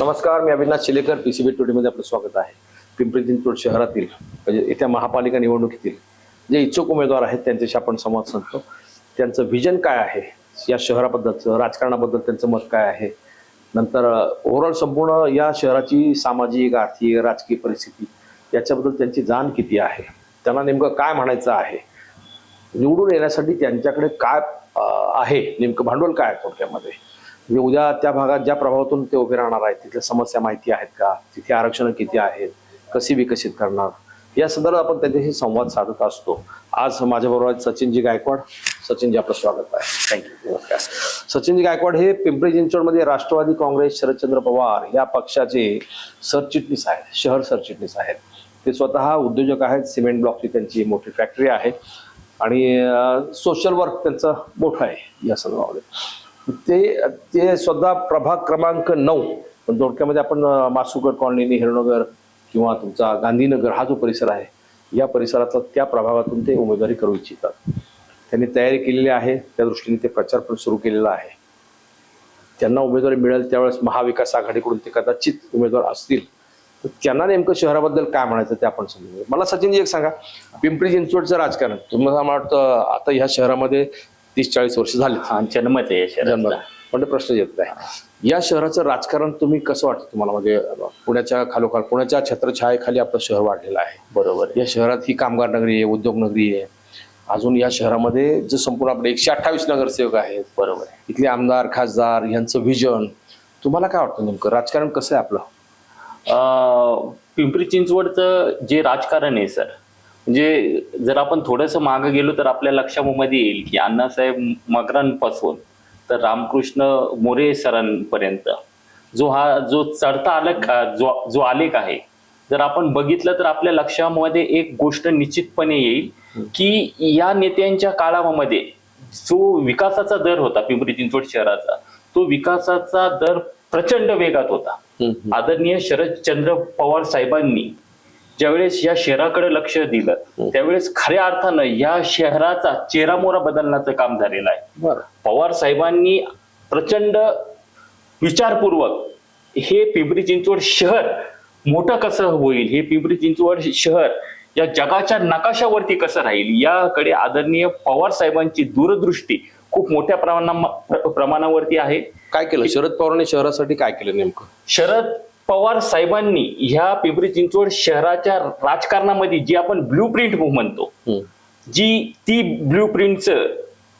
नमस्कार मी अविनाश शिलेकर पीसीबी टुडेमध्ये आपलं स्वागत आहे. पिंपरी चिंचवड शहरातील म्हणजे येत्या महापालिका निवडणुकीतील जे इच्छुक उमेदवार आहेत त्यांच्याशी आपण संवाद साधतो. त्यांचं व्हिजन काय आहे? या शहराबद्दलचं राजकारणाबद्दल त्यांचं मत काय आहे? नंतर ओव्हरऑल संपूर्ण या शहराची सामाजिक आर्थिक राजकीय परिस्थिती याच्याबद्दल त्यांची जाण किती आहे? त्यांना नेमकं काय म्हणायचं आहे? निवडून येण्यासाठी त्यांच्याकडे काय आहे? नेमकं भांडवल काय आहे थोडक्यामध्ये? म्हणजे उद्या त्या भागात ज्या प्रभावातून ते उभे राहणार आहेत तिथल्या समस्या माहिती आहेत का? तिथे आरक्षण किती आहेत? कशी विकसित करणार? या संदर्भात आपण त्यांच्याशी संवाद साधत असतो. आज माझ्याबरोबर आहेत सचिनजी गायकवाड. सचिनजी आपलं स्वागत आहे. थँक्यू नमस्कार. सचिनजी गायकवाड हे पिंपरी चिंचवडमध्ये राष्ट्रवादी काँग्रेस शरदचंद्र पवार या पक्षाचे सरचिटणीस आहेत शहर सरचिटणीस आहेत. ते स्वतः उद्योजक आहेत सिमेंट ब्लॉकची त्यांची मोठी फॅक्टरी आहे. आणि सोशल वर्क त्यांचं मोठं आहे या संदर्भामध्ये. ते ते स्वतः प्रभाग क्रमांक नऊ. पण थोडक्यामध्ये आपण मासुगड कॉलनी नेहरूनगर किंवा तुमचा गांधीनगर हा जो परिसर आहे या परिसरातला त्या प्रभागातून ते उमेदवारी करू इच्छितात. त्यांनी तयारी केलेली आहे त्या दृष्टीने ते प्रचार पण सुरू केलेला आहे. त्यांना उमेदवारी मिळेल त्यावेळेस महाविकास आघाडीकडून ते कदाचित उमेदवार असतील. तर त्यांना नेमकं शहराबद्दल काय म्हणायचं ते आपण समजूया मला सचिनजी एक सांगा पिंपरी चिंचवडचं राजकारण तुम्हाला मला वाटतं आता ह्या शहरामध्ये तीस चाळीस वर्ष झाली. जन्मच आहे जन्म पण प्रश्न येत नाही. या शहराचं राजकारण तुम्ही कसं वाटतं तुम्हाला? म्हणजे पुण्याच्या खालोखाल पुण्याच्या छत्रछायेखाली आपलं शहर वाढलेलं आहे. बरोबर. या शहरात ही कामगार नगरी आहे उद्योग नगरी आहे. अजून या शहरामध्ये जे संपूर्ण आपले एकशे अठ्ठावीस नगरसेवक आहेत. बरोबर इथले आमदार खासदार यांचं व्हिजन तुम्हाला काय वाटतं नेमकं? राजकारण कसं आहे आपलं? पिंपरी चिंचवडचं जे राजकारण आहे सर म्हणजे जर आपण थोडंसं मागं गेलो तर आपल्या लक्षामध्ये येईल की अण्णासाहेब मगरांपासून तर रामकृष्ण मोरे सरांपर्यंत जो हा जो चढता आलेख जो जो आलेख आहे जर आपण बघितलं तर आपल्या लक्षामध्ये एक गोष्ट निश्चितपणे येईल की या नेत्यांच्या काळामध्ये जो विकासाचा दर होता पिंपरी चिंचवड शहराचा तो विकासाचा दर प्रचंड वेगात होता. आदरणीय शरदचंद्र पवार साहेबांनी ज्यावेळेस या शहराकडे लक्ष दिलं त्यावेळेस खऱ्या अर्थानं या शहराचा चेहरामोहरा बदलण्याचं काम झालेलं आहे. पवार साहेबांनी प्रचंड विचारपूर्वक हे पिंपरी चिंचवड शहर मोठं कसं होईल हे पिंपरी चिंचवड शहर या जगाच्या नकाशावरती कसं राहील याकडे आदरणीय पवार साहेबांची दूरदृष्टी खूप मोठ्या प्रमाणा प्रमाणावरती आहे. काय केलं? शरद पवारांनी शहरासाठी काय केलं नेमकं? शरद पवार साहेबांनी ह्या पिंपरी चिंचवड शहराच्या राजकारणामध्ये जी आपण ब्ल्यू प्रिंट म्हणतो जी ती ब्ल्यू प्रिंटचं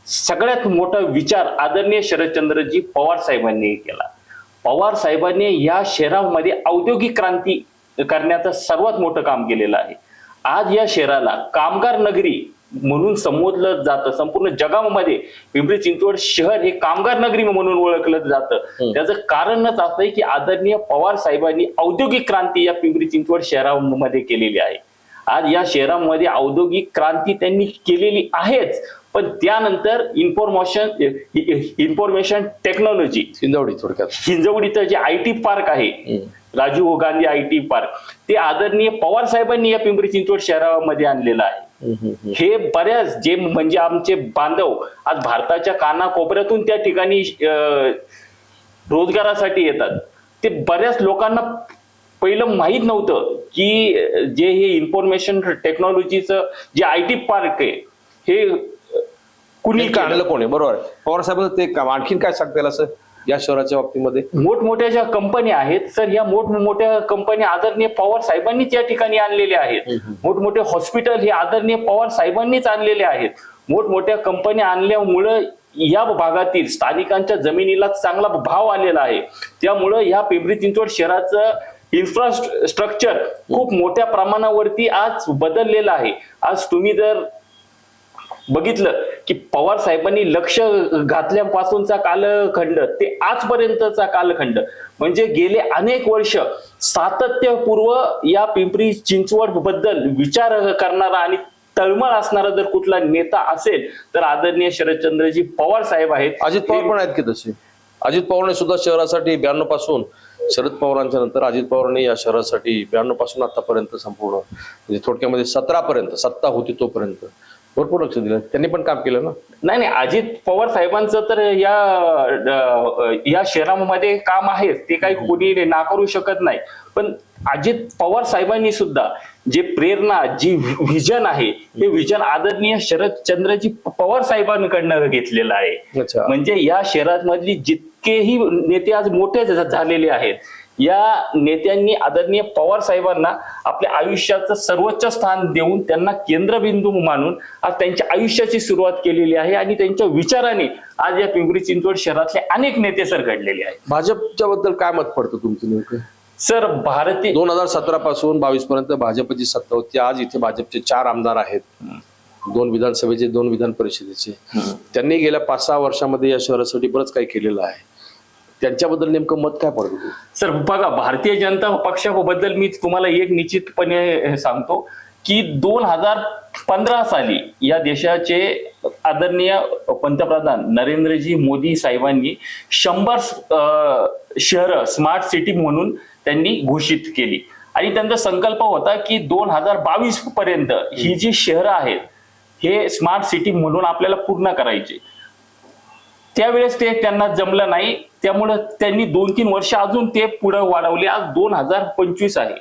सगळ्यात मोठा विचार आदरणीय शरदचंद्रजी पवार साहेबांनी केला. पवार साहेबांनी या शहरामध्ये औद्योगिक क्रांती करण्याचं सर्वात मोठं काम केलेलं आहे. आज या शहराला कामगार नगरी म्हणून संबोधलं जातं. संपूर्ण जगामध्ये पिंपरी चिंचवड शहर हे कामगार नगरी म्हणून ओळखलं जातं. त्याचं कारणच असं आहे की आदरणीय पवार साहेबांनी औद्योगिक क्रांती या पिंपरी चिंचवड शहरामध्ये केलेली आहे. आज या शहरामध्ये औद्योगिक क्रांती त्यांनी केलेली आहेच. पण त्यानंतर इन्फॉर्मेशन इन्फॉर्मेशन टेक्नॉलॉजी सिंधवडी थोडक्यात. हिंजवडीचं जे आय टी पार्क आहे Rajiv Gandhi I T park ते आदरणीय पवार साहेबांनी या पिंपरी चिंचवड शहरामध्ये आणलेलं आहे. हे बऱ्याच जे म्हणजे आमचे बांधव आज भारताच्या कानाकोपऱ्यातून त्या ठिकाणी रोजगारासाठी येतात ते बऱ्याच लोकांना पहिलं माहीत नव्हतं की जे हे इन्फॉर्मेशन टेक्नॉलॉजीचं जे आय टी पार्क आहे हे कुणी? आणलं कोणी बरोबर. पवार साहेबांचं ते आणखीन काय सांगता येईल असं या शहराच्या बाबतीमध्ये? मोठमोठ्या ज्या कंपन्या आहेत सर या मोठमोठ्या कंपन्या आदरणीय पवार साहेबांनीच या ठिकाणी आणलेल्या आहेत. मोठमोठे हॉस्पिटल हे आदरणीय पवार साहेबांनीच आणलेले आहेत. मोठमोठ्या कंपन्या आणल्यामुळं या भागातील स्थानिकांच्या जमिनीला चांगला भाव आलेला आहे. त्यामुळं या पिंपरी चिंचवड शहराचं इन्फ्रास्ट्रक्चर खूप मोठ्या प्रमाणावरती आज बदललेलं आहे. आज तुम्ही जर बघितलं की पवार साहेबांनी लक्ष घातल्यापासूनचा कालखंड ते आजपर्यंतचा कालखंड. म्हणजे गेले अनेक वर्ष सातत्यपूर्व या पिंपरी चिंचवडबद्दल विचार करणारा आणि तळमळ असणारा जर कुठला नेता असेल तर आदरणीय शरदचंद्रजी पवार साहेब आहेत. अजित पवार पण आहेत की तसे? अजित पवारने सुद्धा शहरासाठी ब्याण्णवपासून शरद पवारांच्या नंतर अजित पवारांनी या शहरासाठी ब्याण्णवपासून आतापर्यंत संपूर्ण म्हणजे थोडक्यामध्ये सतरा पर्यंत सत्ता होती तोपर्यंत. भरपूर लक्ष दिलं. त्यांनी पण काम केलं ना? नाही नाही अजित पवार साहेबांचं तर या अ, या शहरामध्ये काम आहे ते काही कोणी नाकारू शकत नाही. पण अजित पवार साहेबांनी सुद्धा जे प्रेरणा जी व्हिजन आहे हे व्हिजन आदरणीय शरदचंद्रजी पवार साहेबांकडनं घेतलेलं आहे. अच्छा. म्हणजे या शहरामधली जितकेही नेते आज मोठे झ- झालेले आहेत या नेत्यांनी आदरणीय पवार साहेबांना आपल्या आयुष्याचं सर्वोच्च स्थान देऊन त्यांना केंद्रबिंदू मानून आज त्यांच्या आयुष्याची सुरुवात केलेली आहे आणि त्यांच्या विचाराने आज या पिंपरी चिंचवड शहरातले अनेक नेते सर घडलेले आहेत. भाजपच्या बद्दल काय मत पडतं तुमचं नेमकं? सर भारतीय दोन हजार सतरा पासून बावीस पर्यंत भाजपची सत्ता होती. आज इथे भाजपचे चार आमदार आहेत. दोन विधानसभेचे दोन विधान परिषदेचे त्यांनी गेल्या पाच सहा वर्षामध्ये या शहरासाठी बरंच काही केलेलं आहे. त्यांच्याबद्दल नेमकं मत काय पडतं सर बघा भारतीय जनता पक्षाबद्दल मी तुम्हाला एक निश्चितपणे सांगतो की दोन हजार पंधरा साली या देशाचे आदरणीय पंतप्रधान नरेंद्रजी मोदी साहेबांनी शंभर शहर स्मार्ट सिटी म्हणून त्यांनी घोषित केली. आणि त्यांचा संकल्प होता की दोन हजार बावीस पर्यंत ही जी शहरं आहेत हे स्मार्ट सिटी म्हणून आपल्याला पूर्ण करायचे. त्यावेळेस ते त्यांना जमलं नाही. त्यामुळं त्यांनी दोन तीन वर्ष अजून ते पुढे वाढवले. आज दोन हजार पंचवीस आहे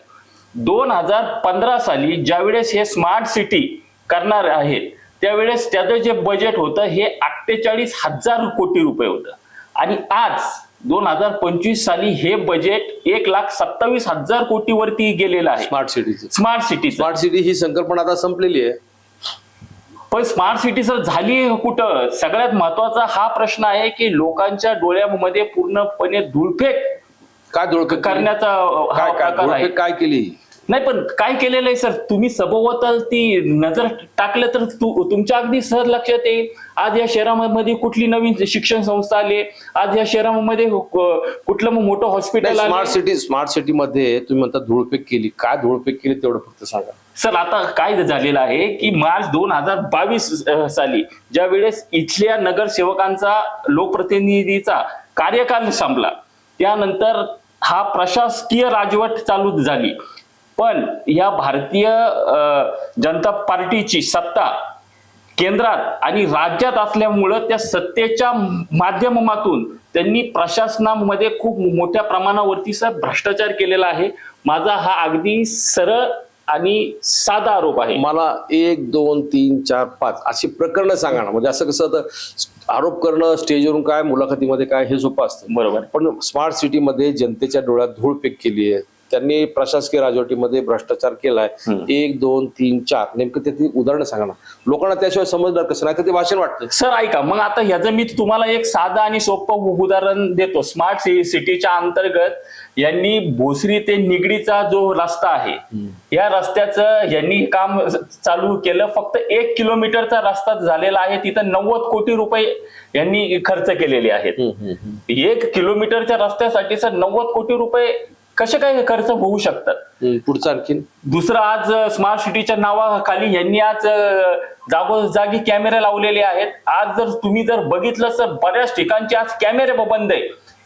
दोन हजार पंधरा साली ज्यावेळेस हे स्मार्ट सिटी करणार आहेत त्यावेळेस त्याचं जे बजेट होतं हे अठ्ठेचाळीस हजार कोटी रुपये होतं. आणि आज दोन हजार पंचवीस साली हे बजेट एक लाख सत्तावीस हजार कोटी वरती गेलेलं आहे. स्मार्ट सिटीचं स्मार्ट सिटीचं स्मार्ट सिटी ही संकल्पना आता संपलेली आहे. पण स्मार्ट सिटी सर झाली कुठं? सगळ्यात महत्त्वाचा हा प्रश्न आहे की लोकांच्या डोळ्यामध्ये पूर्णपणे धुळफेक काय धुळक करण्याचा काय धुळफेक काय केली? नाही पण काय केलेलं आहे सर? तुम्ही सभोवताल ती नजर टाकलं तर तु- तुमच्या अगदी सहज लक्षात येईल. आज या शहरामध्ये कुठली नवीन शिक्षण संस्था आली आज या शहरामध्ये कु- कुठलं मग मोठं hospital smart city smart city मध्ये तुम्ही म्हणता धुळफेक केली. काय धुळफेक केली तेवढं फक्त सांगा. सर आता काय झालेलं आहे की मार्च दोन हजार बावीस साली ज्या वेळेस इथल्या नगरसेवकांचा लोकप्रतिनिधीचा कार्यकाल संपला त्यानंतर हा प्रशासकीय राजवट चालू झाली. पण या भारतीय जनता पार्टीची सत्ता केंद्रात आणि राज्यात असल्यामुळं त्या सत्तेच्या माध्यमातून त्यांनी प्रशासनामध्ये खूप मोठ्या प्रमाणावरती सर भ्रष्टाचार केलेला आहे. माझा हा अगदी सरळ आणि साधा आरोप आहे. मला एक दोन तीन चार पाच अशी प्रकरणं सांगा ना. म्हणजे असं कसं आता आरोप करणं स्टेजवरून काय मुलाखतीमध्ये काय हे सोपं असतं. बरोबर. पण स्मार्ट सिटीमध्ये जनतेच्या डोळ्यात धूळफेक केली आहे त्यांनी प्रशासकीय राजवटीमध्ये भ्रष्टाचार केलाय. एक दोन तीन चार. नेमकं त्याची उदाहरणं सांगा ना. लोकांना त्याशिवाय समजणार कसं? नाही तर ते भाषण वाटतं. सर ऐका. मग आता ह्याचं मी तुम्हाला एक साधं आणि सोपं उदाहरण देतो. स्मार्ट सिटीच्या अंतर्गत यांनी भोसरी ते निगडीचा जो रस्ता आहे या रस्त्याचं यांनी काम चालू केलं. फक्त एक किलोमीटरचा रस्ता झालेला आहे. तिथं नव्वद कोटी रुपये यांनी खर्च केलेले आहेत. एक किलोमीटरच्या रस्त्यासाठी सर नव्वद कोटी रुपये कसे काय खर्च होऊ शकतात? पुढचं आणखीन? दुसरं आज स्मार्ट सिटीच्या नावाखाली यांनी आज जागोजागी कॅमेरे लावलेले आहेत. आज जर तुम्ही जर बघितलं तर बऱ्याच ठिकाणचे आज कॅमेरे बंद आहे.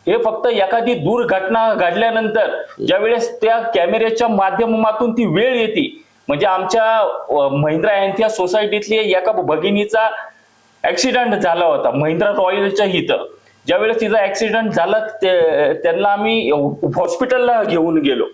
हे फक्त एखादी दुर्घटना घडल्यानंतर ज्यावेळेस त्या कॅमेऱ्याच्या माध्यमातून ती वेळ येते. म्हणजे आमच्या महिंद्रा अँथिया सोसायटीतली एका भगिनीचा ऍक्सिडेंट झाला होता महिंद्रा रॉयलच्या इथं. ज्यावेळेस तिचा ऍक्सिडेंट झाला ते- त्यांना आम्ही हॉस्पिटलला घेऊन गेलो.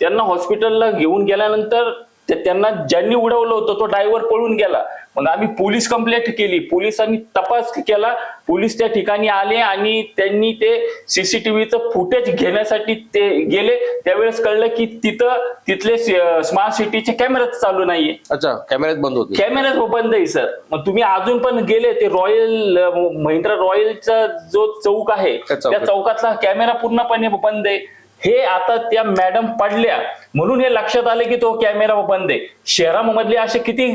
त्यांना हॉस्पिटलला घेऊन गेल्यानंतर ते- त्यांना ज्यांनी उडवलं होतं तो ड्रायव्हर पळून गेला. मग आम्ही पोलीस कंप्लेंट केली. पोलिसांनी तपास केला. पोलीस त्या ठिकाणी आले आणि त्यांनी ते सीसीटीव्हीचं फुटेज घेण्यासाठी ते गेले. त्यावेळेस कळलं की तिथं तिथले स्मार्ट सिटीचे कॅमेराच चालू नाहीये. अच्छा कॅमेऱ्यात बंद होते. कॅमेराच बंद आहे सर मग तुम्ही अजून पण गेले ते रॉयल महिंद्रा रॉयलचा जो चौक आहे. त्या चौकातला कॅमेरा पूर्णपणे बंद आहे. हे आता त्या मॅडम पडल्या. म्हणून हे लक्षात आले की तो कॅमेरा बंद आहे. शहरामधले असे किती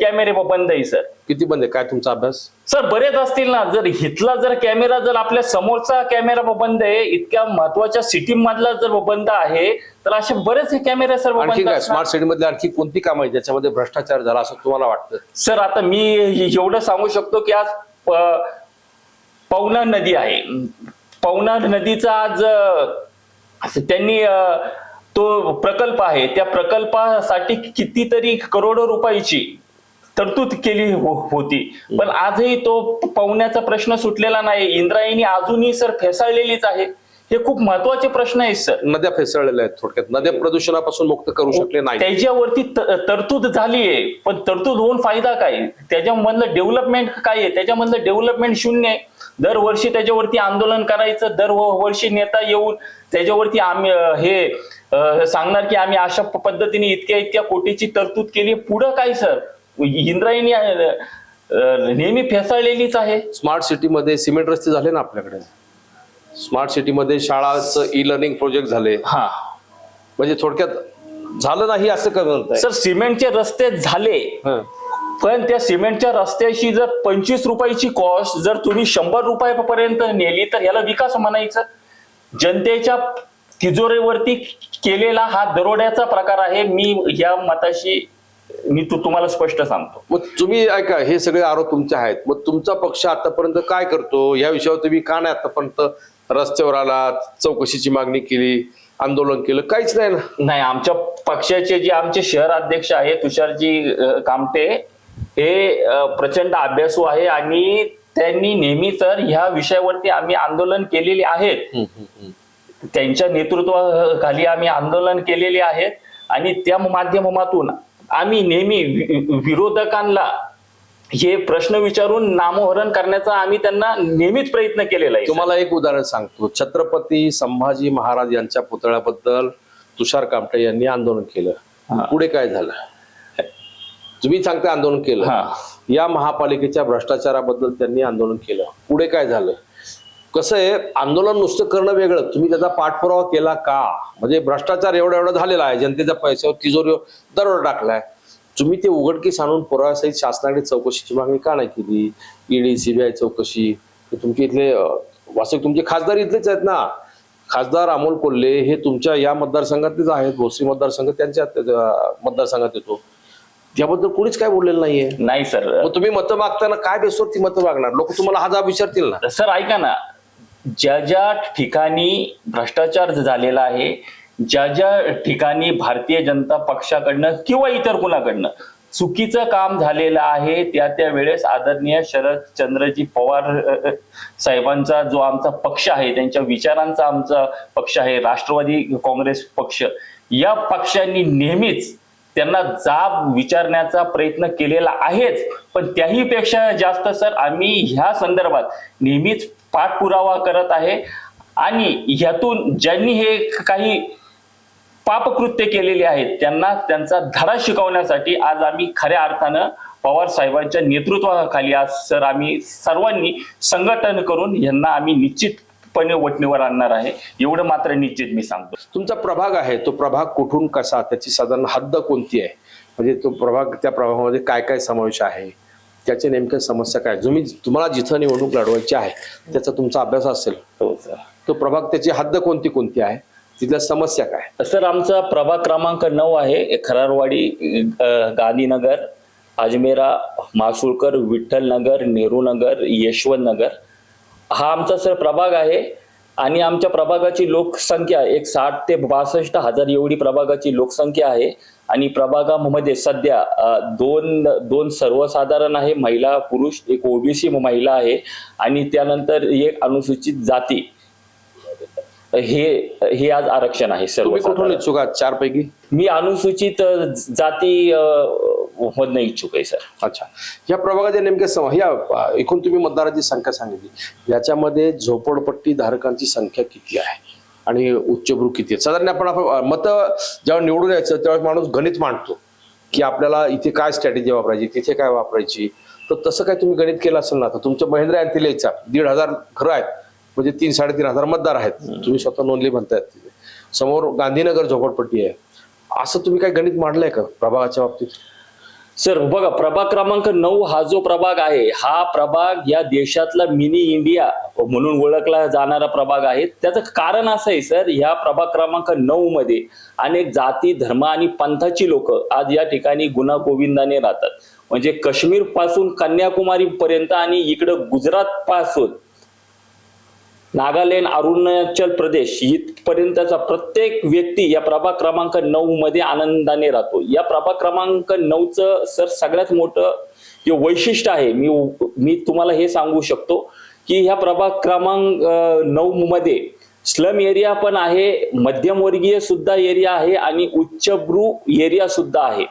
कॅमेरे बंद आहे सर? किती बंद आहे? काय तुमचा अभ्यास? सर बरेच असतील ना. जर इथला जर कॅमेरा जर आपल्या समोरचा कॅमेरा बंद आहे इतक्या महत्त्वाच्या सिटी मधला जर बंद आहे तर असे बरेच कॅमेरे सर आणखी बंद काय. स्मार्ट सिटी मधली आणखी कोणती कामं आहेत? ज्याच्यामध्ये भ्रष्टाचार झाला असं तुम्हाला वाटतं? सर आता मी एवढं सांगू शकतो की आज पवना नदी आहे. पवना नदीचा आज असं त्यांनी तो प्रकल्प आहे त्या प्रकल्पासाठी कितीतरी करोडो रुपयाची तरतूद केली हो- होती. पण आजही तो पाहुण्याचा प्रश्न सुटलेला नाही. इंद्रायणी अजूनही सर फेसाळलेलीच आहे. हे खूप महत्त्वाचे प्रश्न आहेत सर. नद्या फेसळलेल्या आहेत थोडक्यात. नद्या प्रदूषणापासून मुक्त करू शकले नाही त्याच्यावरती तरतूद झाली आहे पण तरतूद होऊन फायदा काय? त्याच्यामधलं डेव्हलपमेंट काय आहे? त्याच्यामधलं डेव्हलपमेंट शून्य आहे. दरवर्षी त्याच्यावरती आंदोलन करायचं दर वर्षी नेता येऊन त्याच्यावरती आम्ही हे सांगणार की आम्ही अशा पद्धतीने इतक्या इतक्या कोटीची तरतूद केली. पुढं काय सर? इंद्रायणी नेहमी फेसाळलेलीच आहे. स्मार्ट सिटीमध्ये सिमेंट रस्ते झाले ना आपल्याकडे? स्मार्ट सिटीमध्ये शाळाचं ई लर्निंग प्रोजेक्ट झाले. हा. म्हणजे थोडक्यात झालं नाही असं का म्हणताय सर सिमेंटचे रस्ते झाले. पण त्या सिमेंटच्या रस्त्याशी जर पंचवीस रुपयाची कॉस्ट जर तुम्ही शंभर रुपयापर्यंत नेली तर याला विकास म्हणायचं. जनतेच्या तिजोरीवरती केलेला हा दरोड्याचा प्रकार आहे. मी या मताशी मी तू तुम्हाला स्पष्ट सांगतो. मग तुम्ही ऐका हे सगळे आरोप तुमचे आहेत. मग तुमचा पक्ष आतापर्यंत काय करतो? या विषयावर तुम्ही का नाही आतापर्यंत रस्त्यावर आला चौकशीची मागणी केली आंदोलन केलं? काहीच नाही ना. नाही आमच्या पक्षाचे जे आमचे शहर अध्यक्ष आहे तुषारजी कामटे हे प्रचंड अभ्यासू आहे आणि त्यांनी नेहमी तर ह्या विषयावरती आम्ही आंदोलन केलेले आहेत. त्यांच्या नेतृत्वाखाली आम्ही आंदोलन केलेले आहेत आणि त्या माध्यमातून आम्ही नेहमी विरोधकांना हे प्रश्न विचारून नामोहरण करण्याचा आम्ही त्यांना नेहमीच प्रयत्न केलेला आहे. तुम्हाला एक उदाहरण सांगतो. छत्रपती संभाजी महाराज यांच्या पुतळ्याबद्दल तुषार कामटे यांनी आंदोलन केलं. पुढे काय झालं? तुम्ही सांगता आंदोलन केलं. हा. या महापालिकेच्या भ्रष्टाचाराबद्दल त्यांनी आंदोलन केलं. पुढे काय झालं? कसं आहे आंदोलन नुसतं करणं वेगळं. तुम्ही त्याचा पाठपुरावा केला का? म्हणजे भ्रष्टाचार एवढा एवढा झालेला आहे. जनतेच्या पैशावर तिजोरीवर दरोडा टाकलाय. तुम्ही ते उघडकीस आणून पुराव्यासहित शासनाकडे चौकशीची मागणी का नाही केली? ईडी सीबीआय चौकशी? तुमचे इथले वास्तविक तुमचे खासदार इथलेच आहेत ना? खासदार अमोल कोल्हे हे तुमच्या या मतदारसंघातलेच आहेत. भोसरी मतदारसंघ त्यांच्या मतदारसंघात येतो. त्याबद्दल कोणीच काय बोललेलं नाहीये. नाही सर. मग तुम्ही मतं मागताना काय बेसवर ती मतं मागणार? लोक तुम्हाला हा जाब विचारतील ना. सर ऐका ना. ज्या ज्या ठिकाणी भ्रष्टाचार झालेला आहे ज्या ज्या ठिकाणी भारतीय जनता पक्षाकडनं किंवा इतर कुणाकडनं चुकीचं काम झालेलं आहे त्या त्या वेळेस आदरणीय शरदचंद्रजी पवार अ, अ, साहेबांचा जो आमचा पक्ष आहे त्यांच्या विचारांचा आमचा पक्ष आहे राष्ट्रवादी काँग्रेस पक्ष. या पक्षांनी नेहमीच त्यांना जाब विचारण्याचा प्रयत्न केलेला आहेच. पण त्याही पेक्षा जास्त सर आम्ही ह्या संदर्भात नेहमीच पाठपुरावा करत आहे. आणि ह्यातून ज्यांनी हे काही पापकृत्य केलेले आहेत त्यांना त्यांचा धडा शिकवण्यासाठी आज आम्ही खऱ्या अर्थानं पवार साहेबांच्या नेतृत्वाखाली आज सर आम्ही सर्वांनी संघटन करून यांना आम्ही निश्चित निश्चितपणे वटणीवर आणणार आहे. एवढं मात्र निश्चित मी सांगतो. तुमचा प्रभाग आहे तो प्रभाग कुठून कसा त्याची साधारण हद्द कोणती आहे? म्हणजे तो प्रभाग त्या प्रभागामध्ये काय काय समावेश आहे? त्याच्या नेमक्या समस्या काय? तुम्ही तुम्हाला जिथं निवडणूक लढवायची आहे त्याचा तुमचा अभ्यास असेल. हो सर तो प्रभाग त्याची हद्द कोणती कोणती आहे? तिथल्या समस्या काय? सर आमचा प्रभाग क्रमांक नऊ आहे खरारवाडी गांधीनगर अजमेरा मासुळकर विठ्ठल नगर नेहरू नगर यशवंत नगर हा आमचा सर प्रभाग आहे आणि आमच्या प्रभागाची लोकसंख्या एक साठ ते बासष्ट हजार एवढी प्रभागाची लोकसंख्या आहे. आणि प्रभागामध्ये सध्या दोन दोन सर्वसाधारण आहे महिला पुरुष एक ओबीसी महिला आहे. आणि त्यानंतर एक अनुसूचित जाती. हे हे आज आरक्षण आहे तुम्ही कुठून सर्व इच्छुक आहात चार पैकी मी अनुसूचित जाती मधनं इच्छुक आहे सर. अच्छा. या प्रभागाच्या नेमक्या या एकूण तुम्ही मतदाराची संख्या सांगितली. याच्यामध्ये झोपडपट्टी धारकांची संख्या किती आहे? आणि उच्चभ्रू किती आहे साधारण आपण मत जेव्हा निवडून यायचं त्यावेळेस माणूस गणित मांडतो की आपल्याला इथे काय स्ट्रॅटेजी वापरायची तिथे काय वापरायची. तर तसं काय तुम्ही गणित केलं असेल ना तर तुमच्या महेंद्र अँथिल यायचा दीड हजार घरं आहेत. म्हणजे तीन साडेतीन हजार मतदार आहेत. तुम्ही स्वतः नोंदली म्हणतायत. समोर गांधीनगर झोपडपट्टी आहे. असं तुम्ही काय गणित मांडलंय का प्रभागाच्या बाबतीत? सर बघा प्रभाग क्रमांक नऊ हा जो प्रभाग आहे हा प्रभाग या देशातला मिनी इंडिया म्हणून ओळखला जाणारा प्रभाग आहे. त्याचं कारण असं आहे सर ह्या प्रभाग क्रमांक नऊ मध्ये अनेक जाती धर्म आणि पंथाची लोक आज या ठिकाणी गुन्हा गोविंदाने राहतात. म्हणजे काश्मीरपासून कन्याकुमारी पर्यंत आणि इकडं गुजरात पासून नागालँड अरुणाचल प्रदेश इथपर्यंतचा प्रत्येक व्यक्ती या प्रभाग क्रमांक नऊ मध्ये आनंदाने राहतो. या प्रभाग क्रमांक नऊचं सर सगळ्यात मोठं जे वैशिष्ट्य आहे मी मी तुम्हाला हे सांगू शकतो की ह्या प्रभाग क्रमांक नऊ मध्ये स्लम एरिया पण आहे मध्यमवर्गीय सुद्धा एरिया आहे आणि उच्चभ्रू एरिया सुद्धा आहे.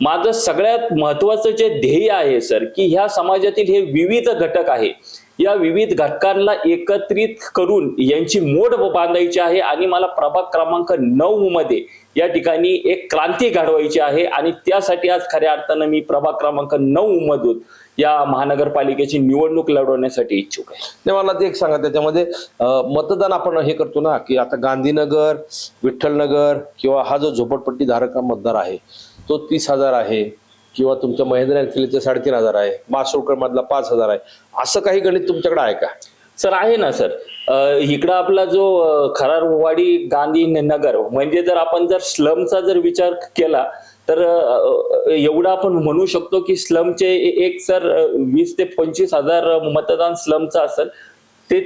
माझं सगळ्यात महत्वाचं जे ध्येय आहे सर की ह्या समाजातील हे विविध घटक आहे या विविध घटकांना एकत्रित करून यांची मोड बांधायची आहे आणि मला प्रभाग क्रमांक नऊ मध्ये या ठिकाणी एक क्रांती घडवायची आहे आणि त्यासाठी आज खऱ्या अर्थानं मी प्रभाग क्रमांक नऊ मधून या महानगरपालिकेची निवडणूक लढवण्यासाठी इच्छुक आहे. मला ते एक सांगा त्याच्यामध्ये मतदान आपण हे करतो ना की आता गांधीनगर विठ्ठलनगर किंवा हा जो झोपडपट्टी धारक मतदार आहे तो तीस हजार आहे. किंवा तुमच्या महेंद्र अँथलीचा साडेतीन हजार आहे मासोळकर मधला पाच हजार आहे. असं काही गणित तुमच्याकडे आहे का? सर आहे ना सर. इकडं आपला जो खरारवाडी गांधी नगर म्हणजे जर आपण जर स्लमचा जर विचार केला तर एवढं आपण म्हणू शकतो की स्लमचे एक सर वीस ते पंचवीस हजार मतदान स्लमचा असेल ते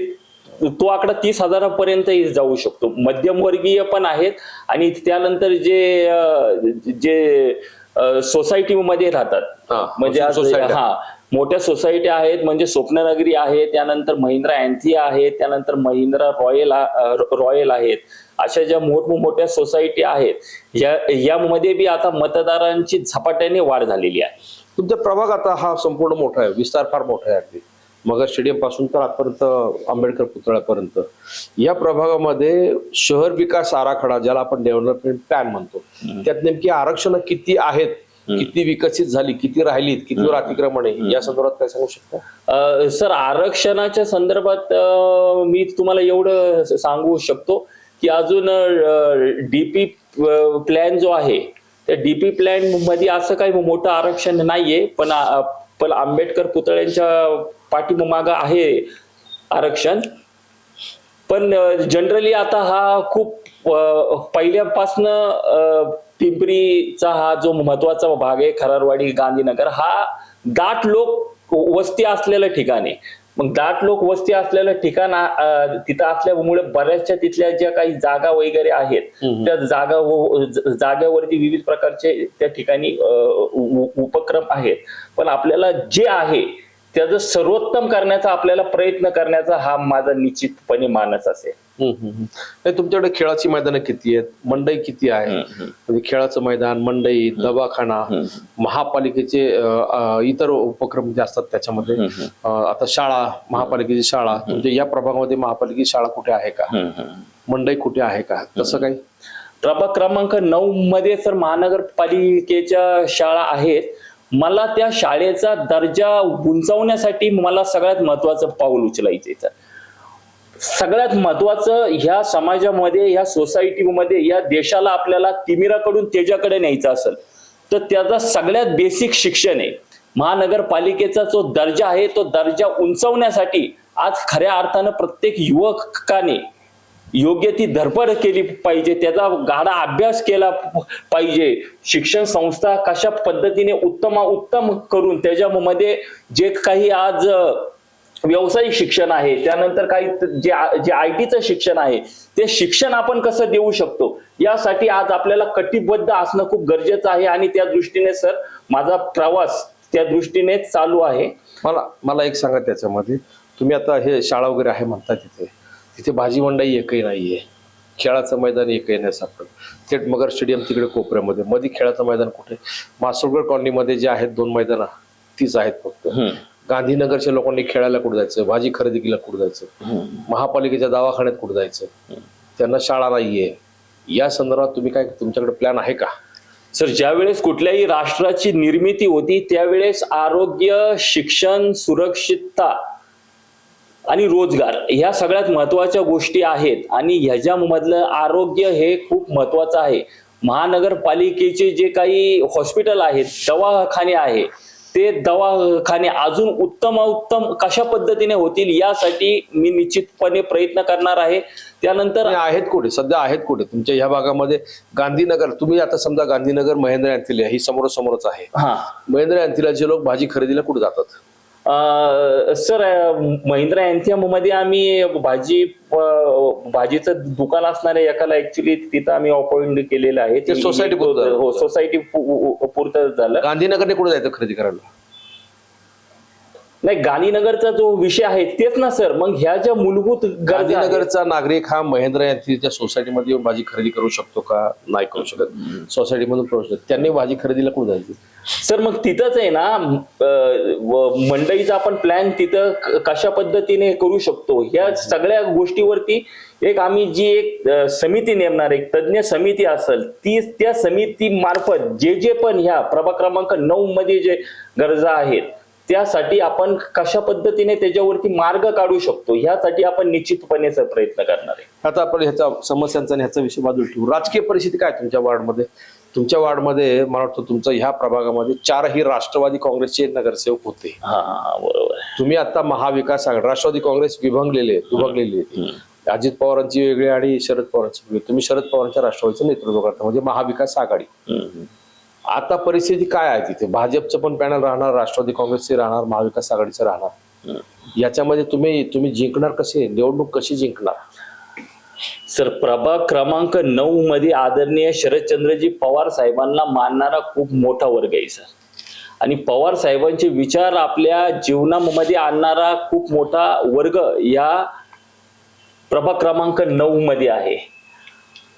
तो आकडा तीस हजारापर्यंतही जाऊ शकतो. मध्यमवर्गीय पण आहेत आणि त्यानंतर जे जे सोसायटी मध्ये राहतात. म्हणजे. हा मोठ्या सोसायटी आहेत म्हणजे स्वप्ननगरी आहे त्यानंतर महिंद्रा अँथी आहे त्यानंतर महिंद्रा रॉयल रॉयल आहेत. अशा ज्या मोठमोठ्या सोसायटी आहेत या यामध्ये बी आता मतदारांची झपाट्याने वाढ झालेली आहे. तुमचा प्रभाग आता हा संपूर्ण मोठा आहे विस्तार फार मोठा आहे अगदी. मगर स्टेडियमपासून तर आजपर्यंत आंबेडकर पुतळ्यापर्यंत. या प्रभागामध्ये शहर विकास आराखडा ज्याला आपण डेव्हलपमेंट प्लॅन म्हणतो त्यात नेमकी आरक्षण किती आहेत किती विकसित झाली किती राहिलीत कितीवर अतिक्रमण आहे या संदर्भात काय सांगू शकता? सर आरक्षणाच्या संदर्भात मी तुम्हाला एवढं सांगू शकतो की अजून डीपी प्लॅन जो आहे त्या डीपी प्लॅनमध्ये असं काही मोठं आरक्षण नाहीये पण पण आंबेडकर पुतळ्यांच्या पाठीमागं आहे आरक्षण. पण जनरली आता हा खूप पहिल्यापासनं पिंपरीचा हा जो महत्त्वाचा भाग आहे खरारवाडी गांधीनगर हा दाट लोक वस्ती असलेलं ठिकाण. आहे मग दाट लोक वस्ती असलेलं ठिकाण तिथं असल्यामुळे बऱ्याचशा तिथल्या ज्या काही जागा वगैरे आहेत त्या जागा जागेवरती विविध प्रकारचे त्या ठिकाणी उपक्रम आहेत पण आपल्याला जे आहे त्याचं सर्वोत्तम करण्याचा आपल्याला प्रयत्न करण्याचा हा माझा निश्चितपणे मानस असेल. नाही, तुमच्याकडे खेळाची मैदानं किती आहेत? मंडई किती आहे? म्हणजे खेळाचं मैदान मंडई दवाखाना महापालिकेचे इतर उपक्रम जे असतात त्याच्यामध्ये. आता शाळा महापालिकेची शाळा म्हणजे या प्रभागामध्ये महापालिकेची शाळा कुठे आहे का? मंडई कुठे आहे का? तसं काही? प्रभाग क्रमांक नऊ मध्ये तर महानगरपालिकेच्या शाळा आहेत. मला त्या शाळेचा दर्जा उंचावण्यासाठी मला सगळ्यात महत्वाचं पाऊल उचलायचंय सर. सगळ्यात महत्वाचं ह्या समाजामध्ये ह्या सोसायटीमध्ये या देशाला आपल्याला तिमिराकडून तेजाकडे न्यायचं असेल तर त्याचा सगळ्यात बेसिक शिक्षण आहे. महानगरपालिकेचा जो दर्जा आहे तो दर्जा उंचवण्यासाठी आज खऱ्या अर्थानं प्रत्येक युवकाने योग्य ती धरपड केली पाहिजे त्याचा गाढा अभ्यास केला पाहिजे. शिक्षण संस्था कशा पद्धतीने उत्तमा उत्तम करून त्याच्यामध्ये जे काही आज व्यावसायिक शिक्षण आहे. त्यानंतर काही जे जे आय टीचं शिक्षण आहे ते शिक्षण आपण कसं देऊ शकतो? यासाठी आज आपल्याला कटिबद्ध असणं खूप गरजेचं आहे आणि त्या दृष्टीने सर माझा प्रवास त्या दृष्टीने चालू आहे. मला मला एक सांगा त्याच्यामध्ये. तुम्ही आता हे शाळा वगैरे आहे म्हणता तिथे. तिथे भाजी मंडई एकही नाहीये. खेळाचं मैदान एकही नाही सापडत. थेट मगर स्टेडियम तिकडे कोपऱ्यामध्ये. मध्ये खेळाचं मैदान कुठे? मासोळगड कॉलनीमध्ये जे आहेत दोन मैदानं तीच आहेत फक्त. गांधीनगरच्या लोकांनी खेळायला कुठं जायचं? भाजी खरेदीला कुठं जायचं? महापालिकेच्या दवाखान्यात कुठं जायचं? त्यांना शाळा नाहीये. या संदर्भात तुम्ही काय तुमच्याकडे प्लॅन आहे का? सर ज्यावेळेस कुठल्याही राष्ट्राची निर्मिती होती त्यावेळेस आरोग्य शिक्षण सुरक्षितता आणि रोजगार ह्या सगळ्यात महत्त्वाच्या गोष्टी आहेत. आणि ह्याच्यामधलं आरोग्य हे खूप महत्वाचं आहे. महानगरपालिकेचे जे काही हॉस्पिटल आहेत दवाखाने आहे ते दवाखाने अजून उत्तम उत्तम कशा पद्धतीने होतील यासाठी मी निश्चितपणे प्रयत्न करणार आहे. त्यानंतर आहेत कुठे? सध्या आहेत कुठे? तुमच्या ह्या भागामध्ये गांधीनगर तुम्ही आता समजा गांधीनगर महेंद्र अँथिले ही समोरासमोरच आहे. हा. महेंद्र अँथिलाचे लोक भाजी खरेदीला कुठे जातात? सर महिंद्रा अँथियममध्ये आम्ही भाजी भाजीचं दुकान असणार आहे एकाला ऍक्च्युली तिथं आम्ही अपॉइंट केलेलं आहे. ते पुरतं. हो सोसायटी पुरतं झालं. गांधीनगरने कुठे जायचं खरेदी करायला? नाही गांधीनगरचा जो विषय आहे तेच ना सर. मग ह्या ज्या मूलभूत गांधीनगरचा नागरिक हा महेंद्र यांच्या सोसायटीमध्ये येऊन भाजी खरेदी करू शकतो का? नाही करू शकत. सोसायटीमधून करू शकतो त्यांनी भाजी खरेदीला कुठे जायची? सर मग तिथंच आहे ना मंडईचा आपण प्लॅन तिथं कशा पद्धतीने करू शकतो? ह्या सगळ्या गोष्टीवरती एक आम्ही जी एक समिती नेमणार एक तज्ज्ञ समिती असेल ती त्या समिती मार्फत जे जे पण ह्या प्रभाग क्रमांक नऊ मध्ये जे गरजा आहेत त्यासाठी आपण कशा पद्धतीने त्याच्यावरती मार्ग काढू शकतो ह्यासाठी आपण निश्चितपणे प्रयत्न करणार आहे. आता आपण ह्याचा समस्यांचा आणि ह्याचा विषय बाजूला ठेवू. राजकीय परिस्थिती काय तुमच्या वार्डमध्ये? तुमच्या वार्डमध्ये मला वाटतं तुमच्या ह्या प्रभागामध्ये चारही राष्ट्रवादी काँग्रेसचे नगरसेवक होते. बरोबर. तुम्ही आता महाविकास आघाडी राष्ट्रवादी काँग्रेस विभागलेले विभागलेली अजित पवारांची वेगळी आणि शरद पवारांची वेगळी. तुम्ही शरद पवारांच्या राष्ट्रवादीचं नेतृत्व करता म्हणजे महाविकास आघाडी. आता परिस्थिती काय आहे तिथे? भाजपचं पण पॅनल राहणार राष्ट्रवादी काँग्रेसचे राहणार महाविकास आघाडीचं राहणार. याच्यामध्ये तुम्ही तुम्ही जिंकणार कसे? निवडणूक कशी जिंकणार? सर प्रभाग क्रमांक नऊ मध्ये आदरणीय शरदचंद्रजी पवार साहेबांना मानणारा खूप मोठा वर्ग आहे सर. आणि पवार साहेबांचे विचार आपल्या जीवनामध्ये आणणारा खूप मोठा वर्ग या प्रभाग क्रमांक नऊ मध्ये आहे.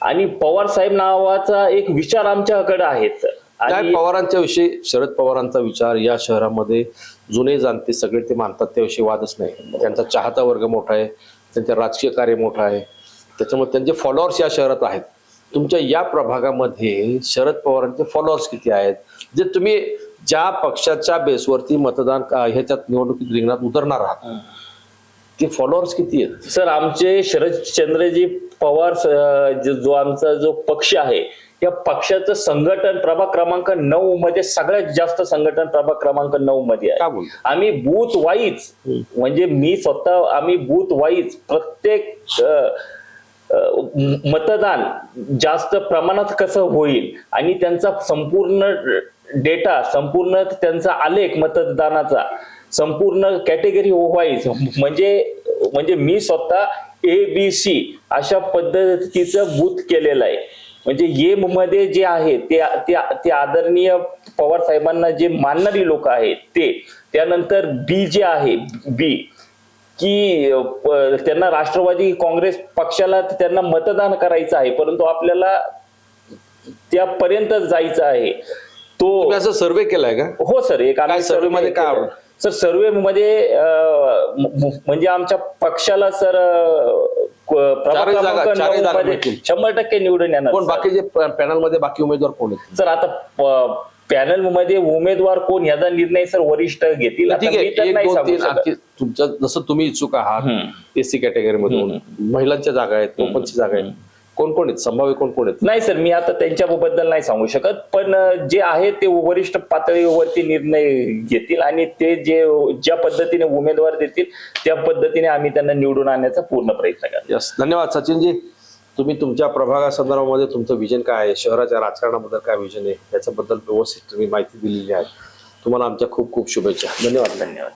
आणि पवार साहेब नावाचा एक विचार आमच्याकडे आहेत काय पवारांच्या विषयी शरद पवारांचा विचार या शहरामध्ये जुने जाणते सगळे ते मानतात त्याविषयी वादच नाही. त्यांचा चाहता वर्ग मोठा आहे त्यांचं राजकीय कार्य मोठं आहे. त्याच्यामुळे त्यांचे फॉलोअर्स या शहरात आहेत. तुमच्या या प्रभागामध्ये शरद पवारांचे फॉलोअर्स किती आहेत? जे तुम्ही ज्या पक्षाच्या बेसवरती मतदान ह्याच्यात निवडणुकीत रिंगणात उतरणार आहात ते फॉलोअर्स किती आहेत? सर आमचे शरदचंद्रजी पवार जो आमचा जो पक्ष आहे या पक्षाचं संघटन प्रभाग क्रमांक नऊ मध्ये सगळ्यात जास्त संघटन प्रभाग क्रमांक नऊ मध्ये आहे. आम्ही बूथ वाईज म्हणजे मी स्वतः आम्ही बूथ वाईज प्रत्येक मतदान जास्त प्रमाणात कसं होईल आणि त्यांचा संपूर्ण डेटा संपूर्ण त्यांचा आलेख मतदानाचा संपूर्ण कॅटेगरी वाईज म्हणजे म्हणजे मी स्वतः ए बी सी अशा पद्धतीचं बूथ केलेलं आहे. म्हणजे ये मध्ये जे आहे ते ते ते आदरणीय पवार साहेबांना जे मानणारी लोक आहेत ते त्यानंतर बी जे आहे बी की त्यांना राष्ट्रवादी काँग्रेस पक्षाला त्यांना मतदान करायचं आहे परंतु आपल्याला त्यापर्यंत जायचं आहे. तो असं सर्वे केलाय का? हो सर एक आम्ही survey मध्ये काय. सर सर्वे मध्ये म्हणजे आमच्या पक्षाला सर शंभर टक्के निवडून येणार कोण. बाकीचे पॅनलमध्ये बाकी उमेदवार कोण आहेत? सर आता पॅनलमध्ये उमेदवार कोण? याचा निर्णय सर वरिष्ठ घेतील. तुमच्या जसं तुम्ही इच्छुक आहात. एससी कॅटेगरी मधून महिलांच्या जागा आहेत ओपनची जागा आहेत. कोण कोण आहेत? संभाव्य कोण कोण आहेत? नाही सर मी आता त्यांच्याबद्दल नाही सांगू शकत पण जे आहे ते वरिष्ठ पातळीवरती निर्णय घेतील आणि ते जे ज्या पद्धतीने उमेदवार देतील त्या पद्धतीने आम्ही त्यांना निवडून आणण्याचा पूर्ण प्रयत्न करतो. यस धन्यवाद. सचिनजी तुम्ही तुमच्या प्रभागासंदर्भामध्ये तुमचं विजन काय आहे? शहराच्या राजकारणाबद्दल काय विजन आहे? याच्याबद्दल व्यवस्थित तुम्ही माहिती दिलेली आहे. तुम्हाला आमच्या खूप खूप शुभेच्छा. धन्यवाद. धन्यवाद.